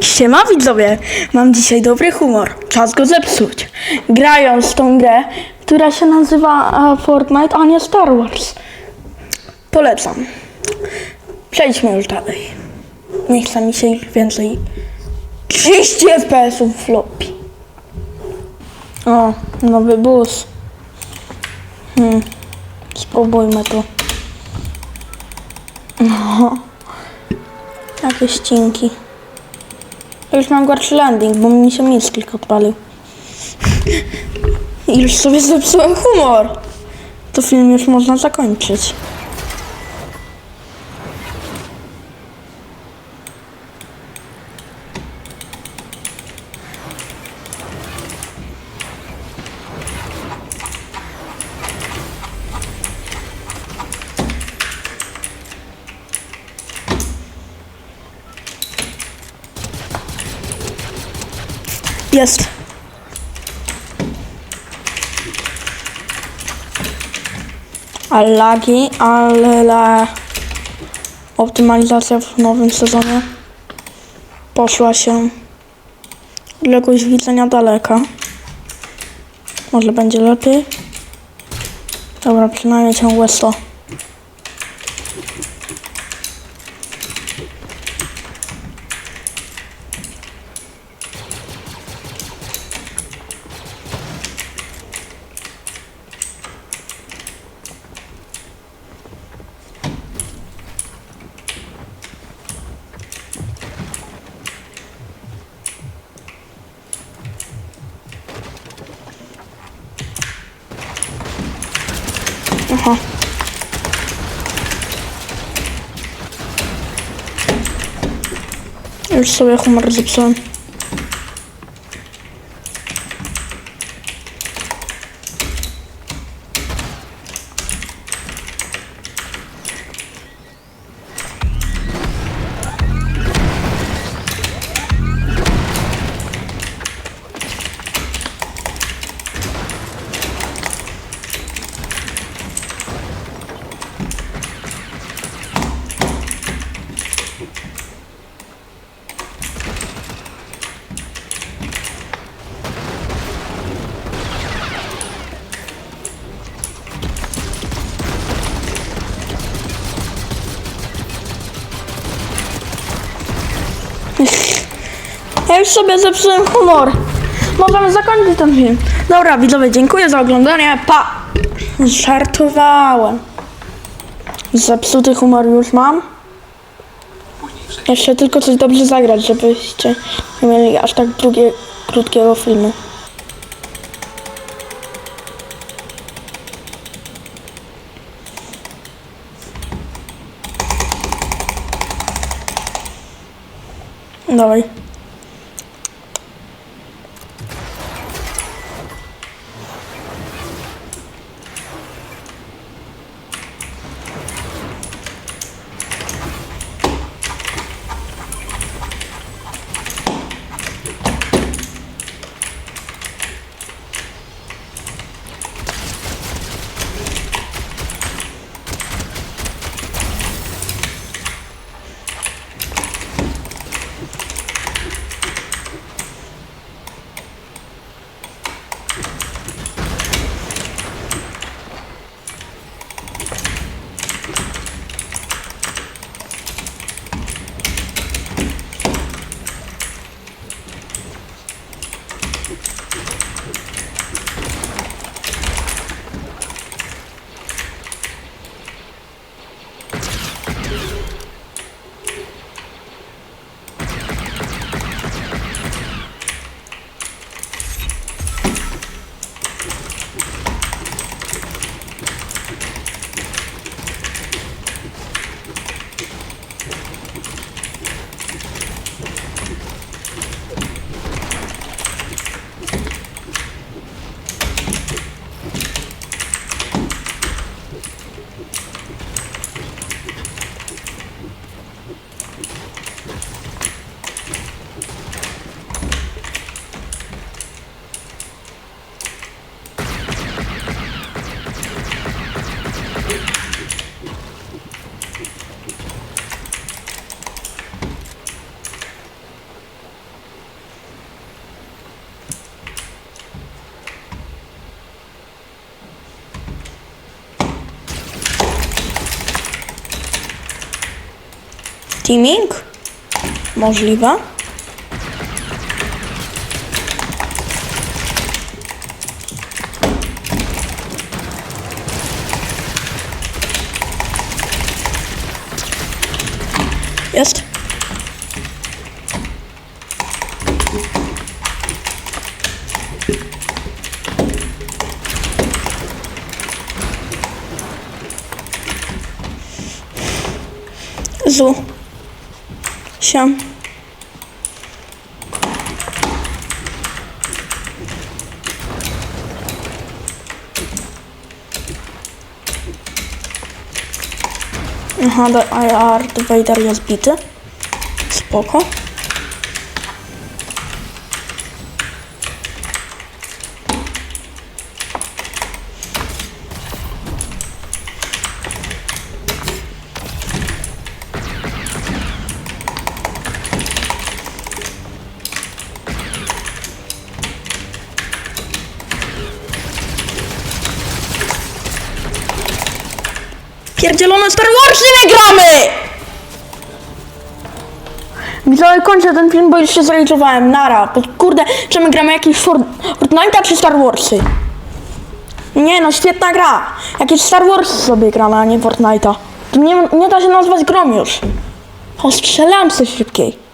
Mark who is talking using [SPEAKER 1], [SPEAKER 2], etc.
[SPEAKER 1] Siema widzowie, mam dzisiaj dobry humor, czas go zepsuć. Grając tą grę, która się nazywa e, Fortnite, a nie Star Wars. Polecam. Przejdźmy już dalej. Nie chce mi się więcej. 30 FPS-ów w floppy. O, nowy bus. Hmm, spróbujmy to. No, jakieś ścinki. Już mam gorszy landing, bo mi się nic tylko odpalił. I już sobie zepsułem humor. To film już można zakończyć. Jest. Ale lagi, ale optymalizacja w nowym sezonie poszła się odległość widzenia daleka. Może będzie lepiej. Dobra, przynajmniej ciągłe 100. Aha. Już sobie humor zepsułem. Ja już sobie zepsułem humor. Możemy zakończyć ten film. Dobra, widzowie, dziękuję za oglądanie. Pa! Żartowałem. Zepsuty humor już mam. Jeszcze tylko coś dobrze zagrać, żebyście nie mieli aż tak drugie, krótkiego filmu. Nein. Teaming? Możliwe. Jest. Zu. Siam. Aha, da- a Art Vader jest bity. Spoko. Pierdzielone Star Warsy nie gramy! Widzowie, kończę ten film, bo już się zrealizowałem. Nara. Bo kurde, czy my gramy jakieś For- Fortnite'a czy Star Warsy? Nie no, świetna gra. Jakieś Star Warsy sobie gramy, a nie Fortnite'a. To nie, nie da się nazwać grą już. O, strzelam się szybkiej.